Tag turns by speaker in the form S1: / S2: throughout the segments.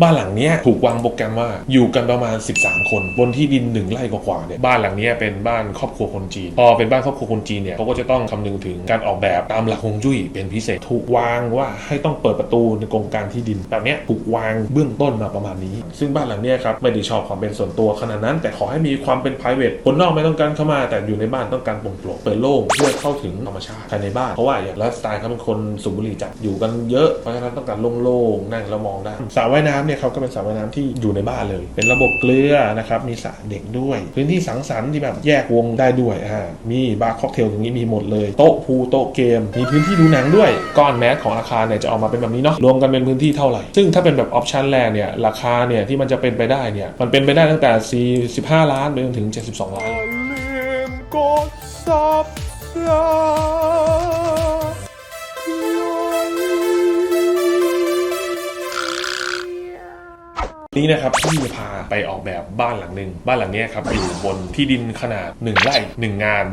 S1: บ้านหลังนี้ถูกวางโปรแกรมว่าอยู่กันประมาณ 13 คน บนที่ดินหนึ่งไร่กว่าๆเนี่ยบ้านหลังนี้เป็นบ้านครอบครัวคนจีนพอเป็นบ้านครอบครัวคนจีนเนี่ยเขาก็จะต้องคำนึงถึงการออกแบบตามหลักฮวงจุ้ยเป็นพิเศษถูกวางว่าให้ต้องเปิดประตูในโครงการที่ดินแบบนี้ถูกวางเบื้องต้นมาประมาณนี้ ซึ่งบ้านหลังนี้ครับไม่ได้ชอบความเป็นส่วนตัวขนาดนั้น แต่ขอให้มีความเป็น p r i v a t คนนอกไม่ต้องการเข้ามา แต่อยู่ในบ้านต้องการโปร่งโปร่งเปิดโล่งเพื่อเข้าถึงธรรมชาติภายในบ้านเพราะว่าอย่างไลฟ์สไตล์เขาเป็นคนสูบบุหรี่จัดอยู่กันเยอะเพราะฉะนั้นต้องการโล่งๆนั่งแล้วมองได้สระว่ายน้ำเนี่ยเขาก็เป็นสระว่ายน้ำที่อยู่ในบ้านเลย เป็นระบบเกลือนะครับมีสระเด็กด้วย พื้นที่สังสรรค์ที่แบบแยกวงได้ด้วยอ่ามีบาร์ค็อกเทลอย่างนี้มีหมดเลย โต๊ะพูโต๊ะเกม มีพื้นที่ดูหนังด้วยก้อนแมสของอาคารเนี่ยจะออกมาเป็นแบบนี้เนาะรวมกันเป็นพื้นที่เท่าไหร่ ซึ่งถ้าเป็นแบบออปชันแรกเนี่ยราคาเนี่ยที่มันจะเป็นไปได้เนี่ยมันเป็นไปได้ตั้งแต่ 45 ล้านไปจนถึง 72 ล้าน
S2: อย่าลืมกด subscribe
S1: นี้นะครับที่พาไปออกแบบบ้านหลังหนึ่งบ้านหลังนี้ครับอยู่บนที่ดินขนาด 1 ไร่1งาน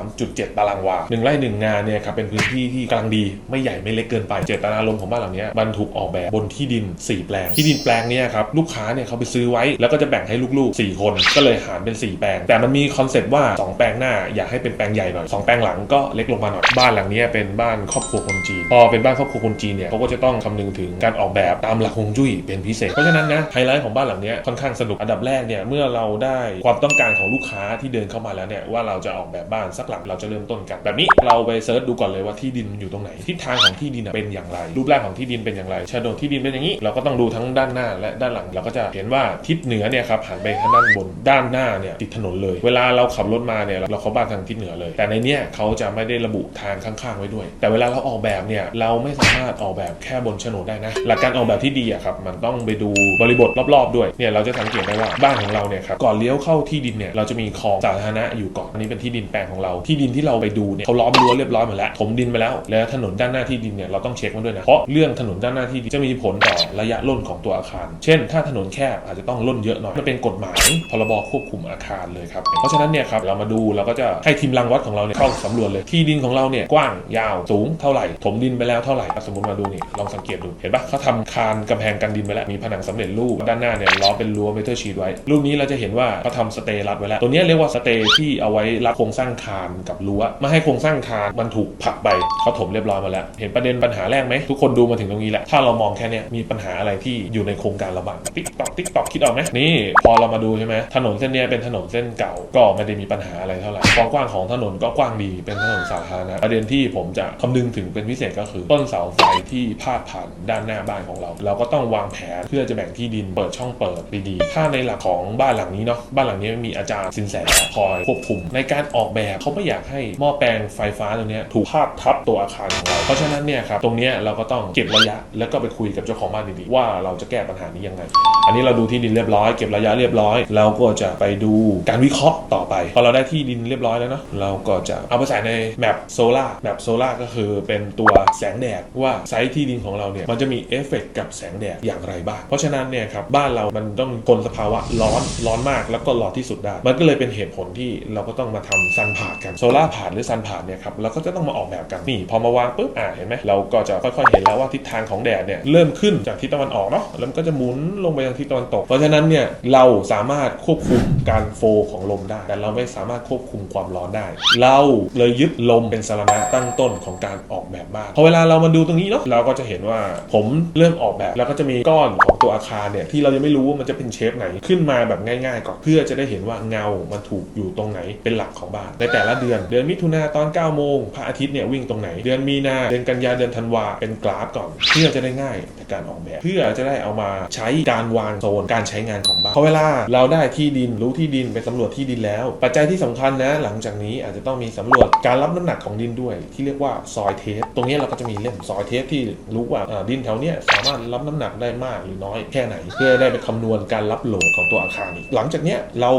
S1: 23.7 ตารางวา1ไร่1งานเนี่ยครับเป็นพื้นที่ที่กำลังดีไม่ใหญ่ไม่เล็กเกินไปเจตนารมณ์ของบ้านหลังนี้มันถูกออกแบบบนที่ดิน 4 แปลง ที่ดินแปลงนี้ครับลูกค้าเนี่ยเขาไปซื้อไว้ แล้วก็จะแบ่งให้ลูกๆ 4 คน ก็เลยหารเป็น 4 แปลง แต่มันมีคอนเซปต์ว่า 2 แปลงหน้าอยากให้เป็นแปลงใหญ่หน่อย2แปลงหลังก็เล็กลงมาหน่อยบ้านหลังนี้เป็นบ้านครอบครัวคนจีนพอเป็นบ้านครอบครัวคนจีนเนี่ยเขาก็จะต้องคำนึงถึงการออกแบบตามหลักฮวงจุ้ยเป็นพิเศษเพราะฉะนั้นนะไฮไลท์ของบ้านหลังนี้ค่อนข้างสนุกอันดับแรกเนี่ยเมื่อเราได้ความต้องการของลูกค้าที่เดินเข้ามาแล้วเนี่ยว่าเราจะออกแบบบ้านสักหลังเราจะเริ่มต้นกัน แบบนี้เราไปเซิร์ชดูก่อนเลยว่าที่ดินมันอยู่ตรงไหนทิศทางของที่ดินเป็นอย่างไร รูปร่างของที่ดินเป็นอย่างไรโฉนดที่ดินเป็นอย่างนี้ เราก็ต้องดูทั้งด้านหน้าและด้านหลังเราก็จะเห็นว่าทิศเหนือเนี่ยครับหันไปทางด้านบนด้านหน้าเนี่ยติดถนนเลย เวลาเราขับรถมาเนี่ยเราเข้าบ้านทางทิศเหนือเลย แต่ในเนี้ยเขาจะไม่ได้ระบุทางข้างๆไว้ด้วย แต่เวลาเราออกแบบเนี่ยเราไม่สามารถออกแบบแค่บนโฉนดได้นะหลักการออกแบบที่ดีอะครับมันต้องไปดูบริบทรอบๆด้วยเนี่ยเราจะสังเกตได้ว่าบ้านของเราเนี่ยครับก่อนเลี้ยวเข้าที่ดินเนี่ยเราจะมีคลองสาธารณะอยู่ก่อนอันนี้เป็นที่ดินแปลงของเราที่ดินที่เราไปดูเนี่ยเขาล้อมรั้วเรียบร้อยหมดแล้วถมดินไปแล้ว แล้วถนนด้านหน้าที่ดินเนี่ยเราต้องเช็คมันด้วยนะเพราะเรื่องถนนด้านหน้าที่ดินจะมีผลต่อระยะล่นของตัวอาคาร เช่น ถ้าถนนแคบอาจจะต้องล่นเยอะหน่อยมันเป็นกฎหมายพรบควบคุมอาคารเลยครับเพราะฉะนั้นเนี่ยครับเรามาดูเราก็จะให้ทีมรังวัดของเราเนี่ยเข้าสำรวจเลยที่ดินของเราเนี่ยกว้างยาวสูงเท่าไหร่ถมดินไปแล้วเท่าไหร่สมมติมาดูนี่ลองสังเกตดูเห็นปะเขาทำคานกำแพงกันดินไปแล้วมีผนังสำเร็จรูปด้านหน้าเนี่ยล้อเป็นรั้วเมทัลชีตไว้ รูปนี้เราจะเห็นว่าเขาทำสเตย์รัดไว้แล้ว ตัวนี้เรียกว่าสเตย์ที่เอาไว้รับโครงสร้างคานกับรั้วไม่ให้โครงสร้างคานมันถูกผลักไปเขาถมเรียบร้อยมาแล้ว เห็นประเด็นปัญหาแรกไหมทุกคนดูมาถึงตรงนี้แหล้วถ้าเรามองแค่นี้มีปัญหาอะไรที่อยู่ในโครงการเราบ้างติ๊กตอกติ๊กตอกคิดออกไหมนี่ พอเรามาดูใช่ไหมถนนเส้นนี้เป็นถนนเส้นเก่าก็ไม่ได้มีปัญหาอะไรเท่าไหร่ความกว้างของถนนก็กว้างดีเป็นถนนสาธารณะประเด็นที่ผมจะคำนึงถึงเป็นพิเศษก็คือ ต้นเสาไฟที่พาดผ่านด้านหน้าบ้านของเรา เราก็ต้องวางแผนเพื่อจะแบ่งที่ดินเปิดช่องเปิดดีๆถ้าในหลักของบ้านหลังนี้เนาะบ้านหลังนี้มีอาจารย์สินแสคอยควบคุม ในการออกแบบเขาไม่อยากให้หม้อแปลงไฟฟ้าตัวนี้ถูกพาดทับตัวอาคารของเรา เพราะฉะนั้นเนี่ยครับตรงนี้เราก็ต้องเก็บระยะ แล้วก็ไปคุยกับเจ้าของบ้านดีๆว่าเราจะแก้ปัญหานี้ยังไง อันนี้เราดูที่ดินเรียบร้อยเก็บระยะเรียบร้อยแล้วก็จะไปดูการวิเคราะห์ต่อไปพอเราได้ที่ดินเรียบร้อยแล้วเนาะเราก็จะเอาไปใส่ในแมปโซลาร์แมปโซลาร์ก็คือเป็นตัวแสงแดดว่าไซต์ที่ดินของเราเนี่ยมันจะมีเอฟเฟกต์กับแสงแดดอย่างไรบ้างเพราะฉะนั้นเนี่ยครับบ้านเรามันต้องทนสภาวะร้อนร้อนมากแล้วก็ร้อนที่สุดได้ มันก็เลยเป็นเหตุผลที่เราก็ต้องมาทำซันพาดกันโซล่าร์พาดหรือซันพาดเนี่ยครับเราก็จะต้องมาออกแบบกันนี่พอมาวางปุ๊บอ่าเห็นไหมเราก็จะค่อยๆเห็นแล้วว่าทิศทางของแดดเนี่ยเริ่มขึ้นจากทิศตะวันออกเนาะแล้วมันก็จะหมุนลงไปทางทิศตะวันตก เพราะฉะนั้นเนี่ยเราสามารถควบคุมการโฟลของลมได้ แต่เราไม่สามารถควบคุมความร้อนได้ เราเลยยึดลมเป็นสาระตั้งต้นของการออกแบบบ้านพอเวลาเรามาดูตรงนี้เนาะเราก็จะเห็นว่าผมเริ่มออกแบบแล้วก็จะมีก้อนของตัวอาคารเนี่ยที่เรายังไม่รู้ว่ามันจะเป็นเชฟไหนขึ้นมาแบบง่ายๆก่อนเพื่อจะได้เห็นว่าเงามันถูกอยู่ตรงไหนเป็นหลักของบ้าน ในแต่ละเดือน เดือนมิถุนาตอน9โมงพระอาทิตย์เนี่ยวิ่งตรงไหน เดือนมีนาเดือนกันยาเดือนธันวาเป็นกราฟก่อน เพื่อจะได้ง่ายในการออกแบบ เพื่อจะได้เอามาใช้การวางโซนการใช้งานของบ้านพอเวลาเราได้ที่ดินรู้ที่ดินไปสำรวจที่ดินแล้ว ปัจจัยที่สำคัญนะ หลังจากนี้อาจจะต้องมีสำรวจการรับน้ำหนักของดินด้วย ที่เรียกว่าซอยเทสตรงนี้เราก็จะมีเล่มซอยเทสที่รู้ว่าดินแถวเนี้ยสามารถรับน้ำหนักได้มากหรือน้อยแค่ไหนเพื่อได้ไปคำนวณการรับโหลดของตัวอาคารอีกหลังจากเนี้ยเรา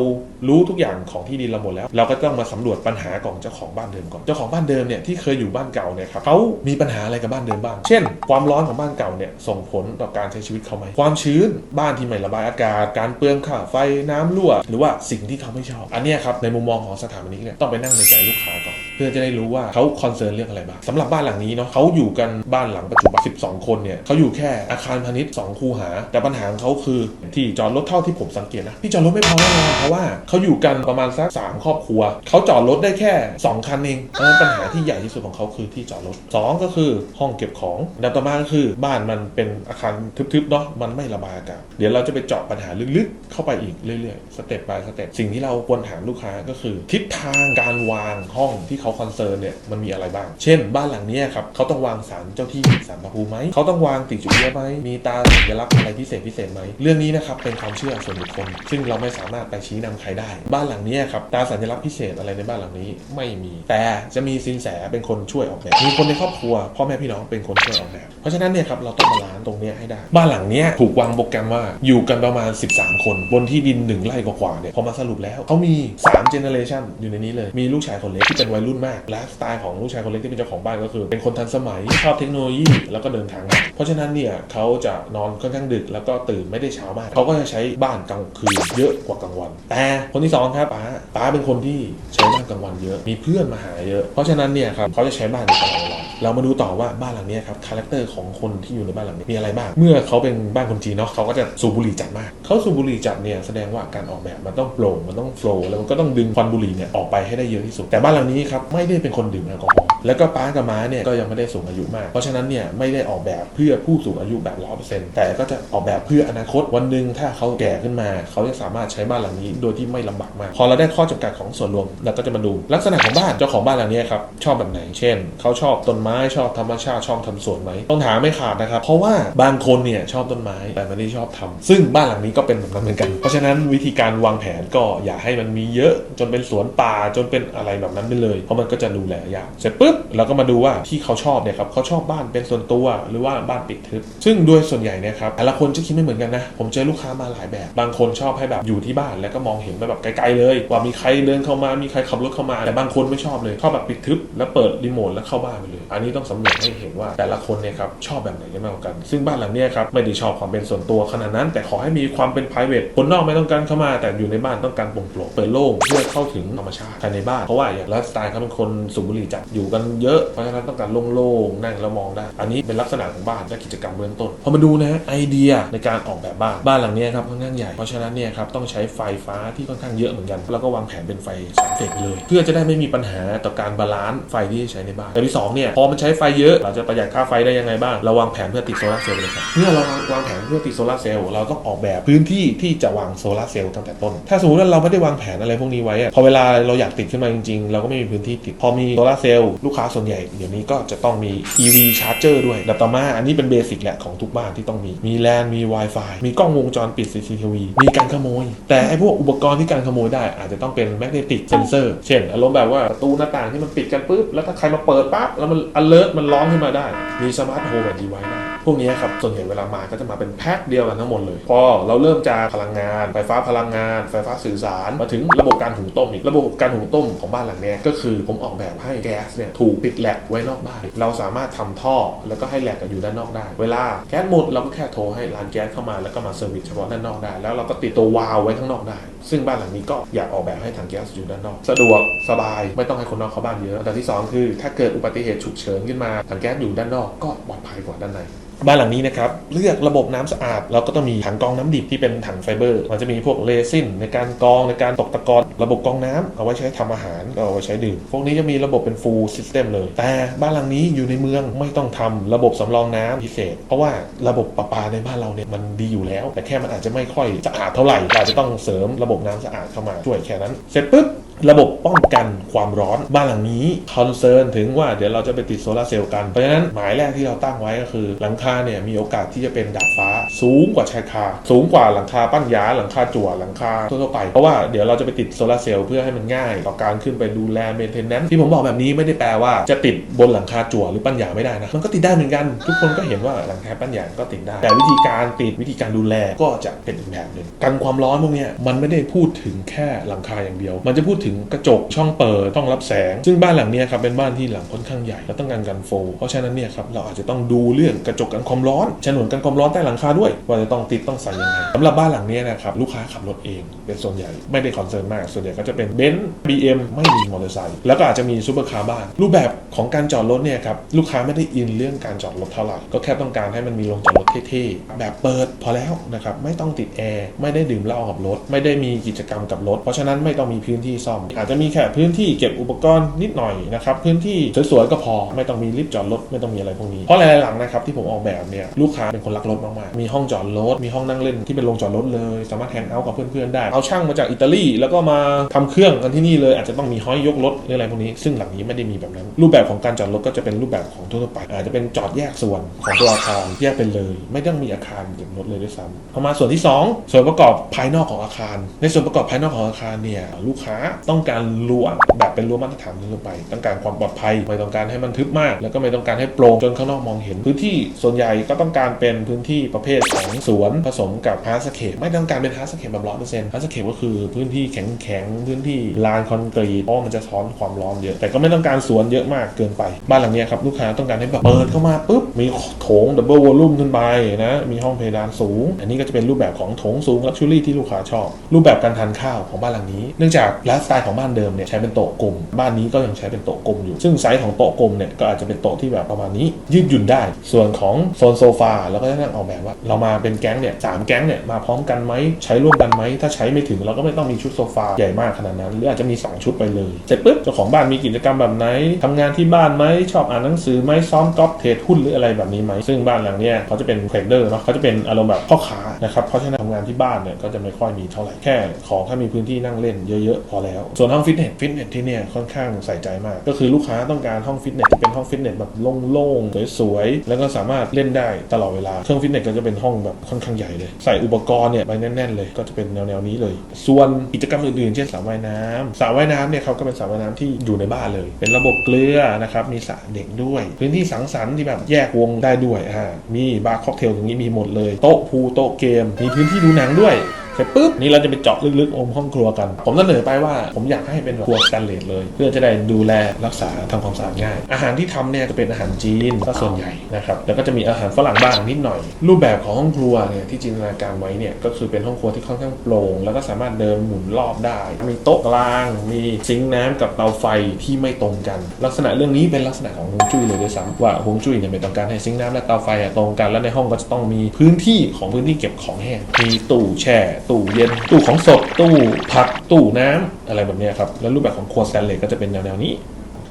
S1: รู้ทุกอย่างของที่ดินเราหมดแล้ว เราก็ต้องมาสำรวจปัญหาของเจ้าของบ้านเดิมก่อนเจ้าของบ้านเดิมเนี่ยที่เคยอยู่บ้านเก่าเนี่ยครับเขามีปัญหาอะไรกับบ้านเดิมบ้าง เช่น ความร้อนของบ้านเก่าเนี่ยส่งผลต่อการใช้ชีวิตเขาไหมความชื้นบ้านที่ไม่ระบายอากาศ การเปลืองค่าไฟน้ำรั่ว หรือว่าสิ่งที่เขาไม่ชอบ อันนี้ครับในมุมมองของสถาปนิกเนี่ยต้องไปนั่งในใจลูกค้าก่อนเพื่อจะได้รู้ว่าเขาคอนเซิร์นเรื่องอะไรบ้างสำหรับบ้านหลังนี้เนาะเขาอยู่กันบ้านหลังปัจจุบัน 12 คนเนี่ยเขาอยู่แค่อาคารพาณิชย์ 2 คูหา แต่ปัญหาของเขาคือที่จอดรถเท่าที่ผมสังเกตนะที่จอดรถไม่พอแน่นอนเพราะว่าเขาอยู่กันประมาณสักสามครอบครัว เขาจอดรถได้แค่ 2 คันเองเพราะนั้นปัญหาที่ใหญ่ที่สุดของเขาคือที่จอดรถสองก็คือห้องเก็บของดับต่อมาก็คือบ้านมันเป็นอาคารทึบๆเนาะมันไม่ระบายอากาศเดี๋ยวเราจะไปเจาะปัญหาลึกๆ เข้าไปอีกเรื่อยๆสเต็ป by สเต็ปสิ่งที่เราควรถามลูกค้าก็คือ ทิศทางการวางห้องที่เขาคอนเซิร์นเนี่ยมันมีอะไรบ้าง เช่น บ้านหลังนี้ครับเขาต้องวางสารเจ้าที่สารพระภูมิไหมเขาต้องวางติดจุดเยอะไหมมีตาสัญลักษณ์อะไรพิเศษพิเศษไหมเรื่องนี้นะครับเป็นความเชื่อส่วนบุคคล ซึ่งเราไม่สามารถไปชี้นำใครได้ บ้านหลังนี้ครับตาสัญลักษณ์พิเศษอะไรในบ้านหลังนี้ไม่มี แต่จะมีสินแสเป็นคนช่วยออกแบบมีคนในครอบครัวพ่อแม่พี่น้องเป็นคนช่วยออกแบบเพราะฉะนั้นเนี่ยครับเราต้องบาลานซ์ตรงนี้ให้ได้ บ้านหลังนี้ถูกวางโปรแกรมว่าอยู่กันประมาณ 13 คนบนที่ดินหนึ่งไร่กว่าๆเนี่ยพอมาสรุปแล้วเขามี3เจเนเรชันอยู่ในนี้เลยมีลูกชายคนเล็กที่เป็นวัยรุ่นมากและสไตล์ของลูกชายคนเล็กที่เป็นเจ้าของบ้านก็คือ เป็นคนทันสมัยชอบเทคโนโลยีแล้วก็เดินทาง เพราะฉะนั้นเนี่ยเขาจะนอนค่อนข้างดึกแล้วก็ตื่นไม่ได้เช้ามาก เขาก็จะใช้บ้านกลางคืนเยอะกว่ากลางวัน แต่คนที่สองครับป้าป้าเป็นคนที่ใช้บ้านกลางวันเยอะมีเพื่อนมาหาเยอะ เพราะฉะนั้นเนี่ยครับเขาจะใช้บ้านในตลางวัน เรามาดูต่อว่าบ้านหลังนี้ครับคาแรคเตอร์ของคนที่อยู่ในบ้านหลังนี้มีอะไรบ้าง เมื่อเขาเป็นบ้านคนจีนเนาะเขาก็จะสูบบุหรี่จัดมาก เขาสูบบุหรี่จัดเนี่ยแสดงว่าการออกแบบมันต้องโปร่งมันต้องโฟล์แล้วมันก็ต้องดึงควันบุหรี่เนี่ยออกไปให้ได้เยอะที่สุดแต่บ้านหลังนี้ครับไม่ได้เป็นคนดื่มแอลกอฮอล แล้วก็ป้ากับม้าเนี่ยก็ยังไม่ได้สูงอายุมาก เพราะฉะนั้นเนี่ยไม่ได้ออกแบบเพื่อผู้สูงอายุแบบร้อเปอร์เซ็นต์แต่ก็จะออกแบบเพื่ออนาคตวันหนึ่งถ้าเขาแก่ขึ้นมา เขาจะสามารถใช้บ้านหลังนี้ โดยที่ไม่ลำบากมาก พอเราได้ข้อจำกัดของส่วนรวมเราก็จะมาดูลักษณะของบ้านเจ้าของบ้านหลังนี้ครับชอบแบบไหนเช่นเขาชอบต้นไม้ชอบธรรมชาติชอบทำสวนไหมต้องถามไม่ขาดนะครับ เพราะว่าบางคนเนี่ยชอบต้นไม้แต่ไม่ได้ชอบทำซึ่งบ้านหลังนี้ก็เป็นแบบนั้นเหมือนกัน เพราะฉะนั้นวิธีการวางแผนก็อย่าให้มันมีเยอะจนเป็นสวนป่าจนเป็นอะไรแบบนั้นไปเลย เพราะมันก็จะดูแลยากเสร็จปุ๊บเราก็มาดูว่าที่เขาชอบเนี่ยครับเขาชอบบ้านเป็นส่วนตัวหรือว่าบ้านปิดทึบ ซึ่งโดยส่วนใหญ่เนี่ยครับแต่ละคนจะคิดไม่เหมือนกันนะ ผมเจอลูกค้ามาหลายแบบ บางคนชอบให้แบบอยู่ที่บ้านแล้วก็มองเห็นแบบไกลๆเลย ว่ามีใครเดินเข้ามามีใครขับรถเข้ามาแต่บางคนไม่ชอบเลยชอบแบบปิดทึบ แล้วเปิดรีโมทแล้วเข้าบ้านไปเลย อันนี้ต้องสำรวจให้เห็นว่าแต่ละคนเนี่ยครับชอบแบบไหนกันมากกว่ากัน ซึ่งบ้านหลังเนี้ยครับไม่ได้ชอบความเป็นส่วนตัวขนาดนั้น แต่ขอให้มีความเป็น p r i v a t คนนอกไม่ต้องการเข้ามา แต่อยู่ในบ้านต้องการโปร่งโปร่งเปิดโล่งเพื่อเข้าถึงธรรมชาติภายในบ้านเพราะว่าอย่างไลฟ์สไตล์เขาเป็นคนสูบบุหรี่จัดอยู่กันเยอะเพราะฉะนั้นต้องการโล่งๆนั่งแล้วมองได้ อันนี้เป็นลักษณะของบ้านและกิจกรรมเบื้องต้นพอมาดูนะฮะไอเดียในการออกแบบบ้านบ้านหลังเนี้ยครับค่อนข้างใหญ่เพราะฉะนั้นเนี่ยครับต้องใช้ไฟฟ้าที่ค่อนข้างเยอะเหมือนกัน แล้วก็วางแผนเป็นไฟสามเฟสเลย เพื่อจะได้ไม่มีปัญหาต่อการบาลานซ์ไฟที่ใช้ในบ้านแต่ที่สองเนี่ยพอมันใช้ไฟเยอะเราจะประหยัดค่าไฟได้ยังไงบ้างเราวางแผนเพื่อติดโซลาร์เซลล์เลยครับเมื่อเราวางแผนเพื่อติดโซลาร์เซลล์เราต้องออกแบบพื้นที่ที่จะวางโซลาร์เซลล์ตั้งแต่ต้น ถ้าสมมติว่าเราไม่ได้วางแผนอะไรพวกนี้ไว้อะพอเวลาเราอยากติดขึ้นมาจริงๆ เราก็ไม่มีพื้นที่ติดพอมีโซลาร์เซลล์ลูกค้าส่วนใหญ่เดี๋ยวนี้ก็จะต้องมี EV charger ด้วยดัต่อมาอันนี้เป็นเบสิกแหละของทุกบ้านที่ต้องมี มีแลนมี Wi-Fi มีกล้องวงจรปิด CCTV มีการขโมย แต่ไอพวกอุปกรณ์ที่การขโมยได้อาจจะต้องเป็นแมกเนติกเซนเซอร์เช่นอารมณ์แบบว่าประตูหน้าต่างที่มันปิดกันปุ๊บแล้วถ้าใครมาเปิดปั๊บแล้วมัน alert มันร้องขึ้นมาได้ มีสมาร์ทโฮมแบบดีไวได้ พวกนี้ครับส่วนใหญ่เวลามาก็จะมาเป็นแพ็คเดียวกันทั้งหมดเลยพอเราเริ่มจากพลังงาน ไฟฟ้าพลังงาน ไฟฟ้าสื่อสาร มาถึงระบบการหุงต้มอีกระบบการหุงต้มของบ้านหลังนี้ก็คือผมออกแบบให้แก๊สเนี่ยถูกปิดแหลกไว้นอกบ้าน เราสามารถทำท่อแล้วก็ให้แหลกอยู่ด้านนอกได้ เวลาแก๊สหมดเราก็แค่โทรให้ร้านแก๊สเข้ามาแล้วก็มาเซอร์วิสเฉพาะด้านนอกได้ แล้วเราก็ติดตัววาล์วไว้ข้างนอกได้ ซึ่งบ้านหลังนี้ก็อยากออกแบบให้ถังแก๊สอยู่ด้านนอก สะดวกสบายไม่ต้องให้คนนอกเข้าบ้านเยอะแต่ที่สองคือ ถ้าเกิดอุบัติเหตุฉุกเฉินขึ้นมาถังแก๊สอยู่ด้านนอกก็ปลอดภัยกว่าด้านใน บ้านหลังนี้นะครับเลือกระบบน้ำสะอาดเราก็ต้องมีถังกรองน้ำดิบที่เป็นถังไฟเบอร์ มันจะมีพวกเรซินในการกรองในการตกตะกอนระบบกรองน้ำเอาไว้ใช้ทำอาหารเอาไว้ใช้ดื่มพวกนี้จะมีระบบเป็น full system เลย แต่บ้านหลังนี้อยู่ในเมืองไม่ต้องทำระบบสำรองน้ำพิเศษ เพราะว่าระบบประปาในบ้านเราเนี่ยมันดีอยู่แล้ว แต่แค่มันอาจจะไม่ค่อยสะอาดเท่าไหร่เราจะต้องเสริมระบบน้ำสะอาดเข้ามาช่วยแค่นั้น เสร็จปุ๊บระบบป้องกันความร้อนบ้านหลังนี้คอนเซิร์นถึงว่าเดี๋ยวเราจะไปติดโซลาร์เซลล์กัน เพราะฉะนั้นหมายแรกที่เราตั้งไว้ก็คือ หลังคาเนี่ยมีโอกาสที่จะเป็นดาดฟ้า สูงกว่าชายคา สูงกว่าหลังคาปั้นยาหลังคาจั่วหลังคาทั่วๆไป เพราะว่าเดี๋ยวเราจะไปติดโซลาร์เซลล์เพื่อให้มันง่ายต่อการขึ้นไปดูแลเมนเทนแนนซ์ที่ผมบอกแบบนี้ไม่ได้แปลว่าจะติดบนหลังคาจั่วหรือปั้นยาไม่ได้นะมันก็ติดได้เหมือนกัน ทุกคนก็เห็นว่าหลังคาปั้นยาก็ติดได้ แต่วิธีการติดวิธีการดูแลก็จะเป็นอีกแบบหนึ่งกันความร้อนพวกนี้มันไม่ได้พูดถึงแค่หลังคาอย่างเดียว มันจะพูดถึงกระจกช่องเปิดต้องรับแสง ซึ่งบ้านหลังนี้ครับเป็นบ้านที่หลังค่อนข้างใหญ่และต้องการกันโฟลเพราะฉะนั้นเนี่ยครับเราอาจจะต้องดูเรื่องกระจกกันความร้อนฉนวนกันความร้อนใต้หลังคาด้วย ว่าจะต้องติดต้องใส่ยังไงสำหรับบ้านหลังนี้นะครับลูกค้าขับรถเองเป็นส่วนใหญ่ไม่ได้คอนเซิร์นมาก ส่วนใหญ่ก็จะเป็นเบนซ์บีเอ็มไม่มีมอเตอร์ไซค์แล้วก็อาจจะมีซูเปอร์คาร์บ้างรูปแบบของการจอดรถเนี่ยครับลูกค้าไม่ได้อินเรื่องการจอดรถเท่าไหร่ก็แค่ต้องการให้มันมีโรงจอดรถเท่ๆแบบเปิดพอแล้วนะครับไม่ต้องติดแอร์ไม่ได้ดื่มเหล้ากับรถไม่ได้มีกิจกรรมกับรถเพราะฉะนั้นไม่ต้องมีพื้นที่ซ่อม อาจจะมีแค่พื้นที่เก็บอุปกรณ์นิดหน่อยนะครับพื้นที่สวยๆก็พอไม่ต้องมีลิฟต์จอดรถไม่ต้องมีอะไรพวกนี้เพราะหลายๆหลังนะครับที่ผมออกแบบเนี่ยลูกค้าเป็นคนรักรถมากๆมีห้องจอดรถมีห้องนั่งเล่นที่เป็นโรงจอดรถเลย สามารถแฮงเอาท์กับเพื่อนๆได้เอาช่างมาจากอิตาลีแล้วก็มาทำเครื่องกันที่นี่เลยอาจจะต้องมีห้อยยกรถหรืออะไรพวกนี้ ซึ่งหลังนี้ไม่ได้มีแบบนั้น รูปแบบของการจอดรถก็จะเป็นรูปแบบของทั่วไป อาจจะเป็นจอดแยกส่วนของตัวอาคารแยกเป็นเลย ไม่ต้องมีอาคารเก็บรถเลยด้วยซ้ำพอมาส่วนที่สองส่วนประกอบภายนอกของอาคาร ในส่วนประกอบภายนอกของอาคารเนี่ยลูกค้าต้องการรั้วแบบเป็นรั้วมาตรฐานทั่วไป ต้องการความปลอดภัยไม่ต้องการให้มันทึบมาก แล้วก็ไม่ต้องการให้โปร่งจนข้างนอกมองเห็น พื้นที่ส่วนใหญ่ก็ต้องการเป็นพื้นที่ประเภทของสวนผสมกับฮาร์สเคปไม่ต้องการเป็นฮาร์สเคปแบบร้อยเปอร์เซ็นต์ฮาร์สเคปก็คือพื้นที่แข็งแข็งพื้นที่ลานคอนกรีตเพราะมันจะซ้อนความร้อนเยอะแต่ก็ไม่ต้องการสวนเยอะมากเกินไป บ้านหลังนี้ครับลูกค้าต้องการให้แบบเปิดเข้ามาปุ๊บมีโถงดับเบิลวอลลุ่มขึ้นไปนะมีห้องเพดานสูง อันนี้ก็จะเป็นรูปแบบของโถงสูงลักชัวรี่ที่ลูกค้าชอบ รูปแบบการทานข้าวของบ้านหลังนี้ เนื่องจากไลฟ์สไตล์ของบ้านเดิมเนี่ยใช้เป็นโต๊ะกลม บ้านนี้ก็ยังใช้เป็นโต๊ะกลมอยู่ ซึ่งไซส์ของโต๊ะกลมเนี่ยก็อาจจะเป็นโต๊ะที่แบบประมาณนี้ ยืดหยุ่นได้ ส่วนของโซนโซฟาเราก็จะนั่งออกแบบว่า เรามาเป็นแก๊งเนี่ยสามแก๊งเนี่ยมาพร้อมกันไหมใช้ร่วมกันไหมถ้าใช้ไม่ถึงเราก็ไม่ต้องมีชุดโซฟาใหญ่มากขนาดนั้น หรืออาจจะมี 2 ชุดไปเลยเสร็จปุ๊บเจ้าของบ้านมีกิจกรรมแบบไหนทำงานที่บ้านไหมชอบอ่านหนังสือไหมซ้อมกอล์ฟเทรดหุ้นหรืออะไรแบบนี้ไหมซึ่งบ้านหลังเนี้ยเขาจะเป็นเทรดเดอร์เนาะเขาจะเป็นอารมณ์แบบพ่อค้านะครับเพราะฉะนั้นทำงานที่บ้านเนี่ยก็จะไม่ค่อยมีเท่าไหร่แค่ขอแค่มีพื้นที่นั่งเล่นเยอะๆพอแล้ว ส่วนห้องฟิตเนสฟิตเนสที่เนี่ยค่อนข้างใส่ใจมาก ก็คือลูกค้าต้องการห้องฟิตเนสที่เป็นห้องฟิตเนสแบบโล่งๆสวยๆแล้วก็สามารถเล่นได้ตลอดเวลาเครื่องฟิตเนสก็จะเป็นห้องแบบค่อนข้างใหญ่เลย ใส่อุปกรณ์เนี่ยไปแน่นๆเลยก็จะเป็นแนวๆนี้เลย ส่วนกิจกรรมอื่นๆเช่นสระว่ายน้ำสระว่ายน้ำเนี่ยเขาก็เป็นสระว่ายน้ำที่อยู่ในบ้านเลย เป็นระบบเกลือนะครับมีสระเด็กด้วย พื้นที่สังสรรค์ที่แบบแยกวงได้ด้วยอ่ามีบาร์ค็อกเทลอย่างนี้มีหมดเลยโต๊ะพูโต๊ะเกมมีพื้นที่ที่ดูหนังด้วย เสร็จปุ๊บนี่เราจะไปเจาะลึกๆอมห้องครัวกัน ผมเสนอไปว่าผมอยากให้เป็นครัวสแตนเลสเลย เพื่อจะได้ดูแลรักษาทำความสะอาดง่าย อาหารที่ทำเนี่ยจะเป็นอาหารจีนก็ส่วนใหญ่นะครับแล้วก็จะมีอาหารฝรั่งบ้างนิดหน่อย รูปแบบของห้องครัวเนี่ยที่จินตนาการไว้เนี่ยก็คือเป็นห้องครัวที่ค่อนข้างโปร่งแล้วก็สามารถเดินหมุนรอบได้ มีโต๊ะกลาง มีซิงค์น้ำกับเตาไฟที่ไม่ตรงกัน ลักษณะเรื่องนี้เป็นลักษณะของฮวงจุ้ยเลยด้วยซ้ำว่าฮวงจุ้ยเนี่ยไม่ต้องการให้ซิงค์น้ำและเตาไฟอะตรงกัน แล้วในห้องก็จะต้องมีพื้นที่ของพื้นที่เก็บของแห้งมีตู้แช่ตู้เย็นตู้ของสดตู้ผักตู้น้ำอะไรแบบนี้ครับแล้วรูปแบบของครัวสแตนเลสก็จะเป็นแนวๆนี้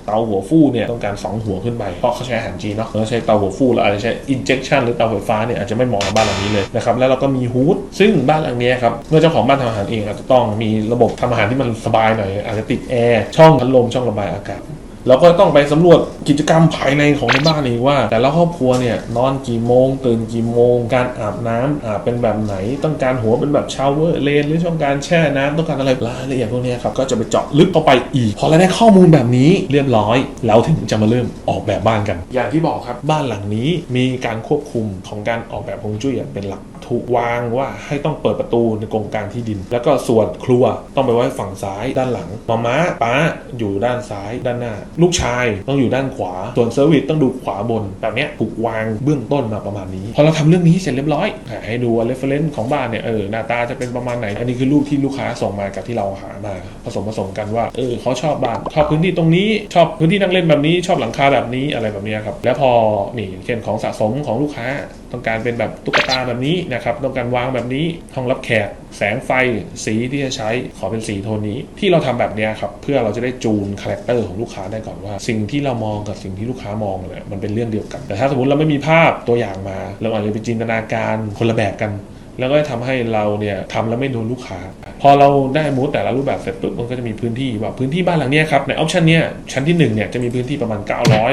S1: เตาหัวฟู่เนี่ยต้องการ 2 หัวขึ้นไป เพราะเขาใช้อาหารจีนเนาะเราใช้เตาหัวฟู่แล้วอาจจะใช้ injection หรือเตาไฟฟ้าเนี่ยอาจจะไม่เหมาะกับบ้านหลังนี้เลยนะครับแล้วเราก็มีฮูดซึ่งบ้านหลังนี้ครับเมื่อเจ้าของบ้านทำอาหารเองอาจจะต้องมีระบบทำอาหารที่มันสบายหน่อยอาจจะติดแอร์ช่องพัดลมช่องระบายอากาศ เราก็ต้องไปสำรวจกิจกรรมภายในของในบ้านอีกว่า แต่ละครอบครัวเนี่ยนอนกี่โมง ตื่นกี่โมง การอาบน้ำอาบเป็นแบบไหน ต้องการหัวเป็นแบบชาวเวอร์เลนหรือต้องการแช่น้ำต้องการอะไรรายละเอียดพวกนี้ครับก็จะไปเจาะลึกเข้าไปอีก พอเราได้ข้อมูลแบบนี้เรียบร้อย แล้วถึงจะมาเริ่มออกแบบบ้านกัน อย่างที่บอกครับบ้านหลังนี้มีการควบคุมของการออกแบบฮวงจุ้ยเป็นหลักถูกวางว่าให้ต้องเปิดประตูในกรงกางที่ดิน แล้วก็ส่วนครัวต้องไปไว้ฝั่งซ้ายด้านหลังมาม้าป้าอยู่ด้านซ้ายด้านหน้าลูกชายต้องอยู่ด้านขวา ส่วนเซอร์วิสต้องดูขวาบน แบบนี้ถูกวางเบื้องต้นมาประมาณนี้ พอเราทำเรื่องนี้เสร็จเรียบร้อยให้ดูเรฟเฟรนซ์ของบ้านเนี่ยเออหน้าตาจะเป็นประมาณไหน อันนี้คือรูปที่ลูกค้าส่งมากับที่เราหามาผสมผสมกันว่าเออเขาชอบบ้านชอบพื้นที่ตรงนี้ชอบพื้นที่นั่งเล่นแบบนี้ชอบหลังคาแบบนี้อะไรแบบนี้ครับแล้วพอนี่อย่างเช่นของสะสมของลูกค้า ต้องการเป็นแบบตุ๊กตาแบบนี้นะครับต้องการวางแบบนี้ห้องรับแขก แสงไฟสีที่จะใช้ขอเป็นสีโทนนี้ ที่เราทำแบบเนี้ยครับเพื่อเราจะได้จูนคาแรคเตอร์ของลูกค้าได้ก่อนว่า สิ่งที่เรามองกับสิ่งที่ลูกค้ามองเนี่ยมันเป็นเรื่องเดียวกันแต่ถ้าสมมติเราไม่มีภาพตัวอย่างมา เราอาจจะไปจินตนาการคนละแบบกัน แล้วก็จะทำให้เราเนี่ยทำแล้วไม่โดนลูกค้า พอเราได้มูดแต่ละรูปแบบเสร็จปุ๊บมันก็จะมีพื้นที่ว่าพื้นที่บ้านหลังนี้ครับในออปชันเนี้ยชั้นที่1เนี่ยจะมีพื้นที่ประมาณ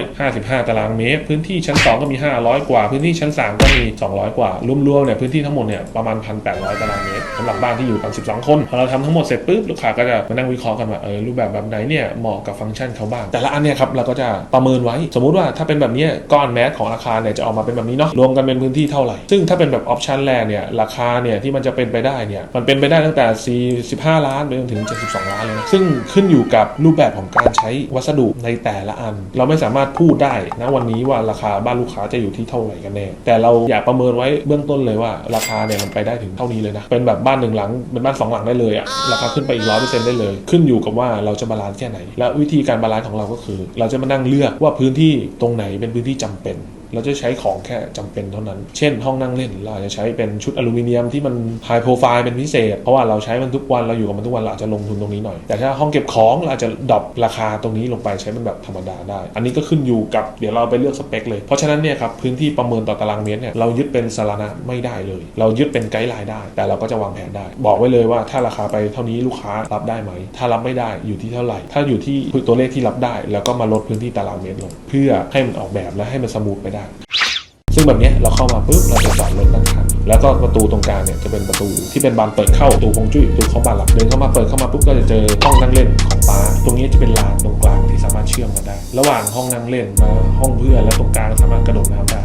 S1: 955 ตารางเมตร พื้นที่ชั้น 2 ก็มี 500 กว่า พื้นที่ชั้น 3 ก็มี 200 กว่ารวมๆเนี่ยพื้นที่ทั้งหมดเนี่ยประมาณ 1,800 ตารางเมตรสำหรับบ้านที่อยู่กัน12 คนพอเราทำทั้งหมดเสร็จปุ๊บลูกค้าก็จะมานั่งวิเคราะห์กันว่าเออรูปแบบแบบไหนเนี่ยเหมาะกับฟังก์ชันเขาบ้างแต่ละอันเนี่ยครับเราก็จะประเมินไว้ สมมุติว่าถ้าเป็นแบบนี้ก้อนแมสของอาคารเนี่ยจะออกมาเป็นแบบนี้เนาะรวมกันเป็นพื้นที่เท่าไหร่ซึ่งถ้าเป็นแบบออปชันแรกเนี่ยราคาเนี่ยที่มันจะเป็นไปได้เนี่ยมันเป็นไปได้ตั้งแต่ 45 ล้านไปจนถึง 72 ล้านเลยนะซึ่งขึ้นอยู่กับรูปแบบของการใช้วัสดุในแต่ละอัน เราไม่สามารถพูดได้นะวันนี้ว่าราคาบ้านลูกค้าจะอยู่ที่เท่าไหร่กันแน่แต่เราอยากประเมินไว้เบื้องต้นเลยว่าราคาเนี่ยมันไปได้ถึงเท่านี้เลยนะเป็นแบบบ้านหนึ่งหลังเป็นบ้านสองหลังได้เลยอะราคาขึ้นไปอีกร้อยเปอร์เซ็นต์ได้เลย ขึ้นอยู่กับว่าเราจะบาลานซ์แค่ไหน และวิธีการบาลานซ์ของเราก็คือ เราจะมานั่งเลือกว่าพื้นที่ตรงไหนเป็นพื้นที่จำเป็น เราจะใช้ของแค่จำเป็นเท่านั้น เช่น ห้องนั่งเล่นเราอาจจะใช้เป็นชุดอลูมิเนียมที่มันไฮโปรไฟล์เป็นพิเศษ เพราะว่าเราใช้มันทุกวันเราอยู่กับมันทุกวันเราอาจจะลงทุนตรงนี้หน่อย แต่ถ้าห้องเก็บของเราอาจจะดรอปราคาตรงนี้ลงไปใช้เป็นแบบธรรมดาได้ อันนี้ก็ขึ้นอยู่กับเดี๋ยวเราไปเลือกสเปคเลย เพราะฉะนั้นเนี่ยครับพื้นที่ประเมินต่อตารางเมตรเนี่ยเรายึดเป็นสาระไม่ได้เลย เรายึดเป็นไกด์ไลน์ได้ แต่เราก็จะวางแผนได้ บอกไว้เลยว่าถ้าราคาไปเท่านี้ลูกค้ารับได้ไหม ถ้ารับไม่ได้อยู่ที่เท่าไหร่ ถ้าอยู่ที่ตัวเลขที่รับได้ แล้วก็มาลดพื้นที่ตารางเมตรลง เพื่อให้มันออกแบบและให้มันสมูทไปได้ซึ่งแบบนี้เราเข้ามาปุ๊บเราจะจอดรถด้านข้างแล้วก็ประตูตรงกลางเนี่ยจะเป็นประตูที่เป็นบานเปิดเข้าประตูคงจุ้ยประตูเข้าบานหลักเดินเข้ามาเปิดเข้ามาปุ๊บก็จะเจอห้องนั่งเล่นของป้าตรงนี้จะเป็นลานตรงกลางที่สามารถเชื่อมกันได้ ระหว่างห้องนั่งเล่นมาห้องเพื่อนและตรงกลางสามารถกระโดดน้ำได้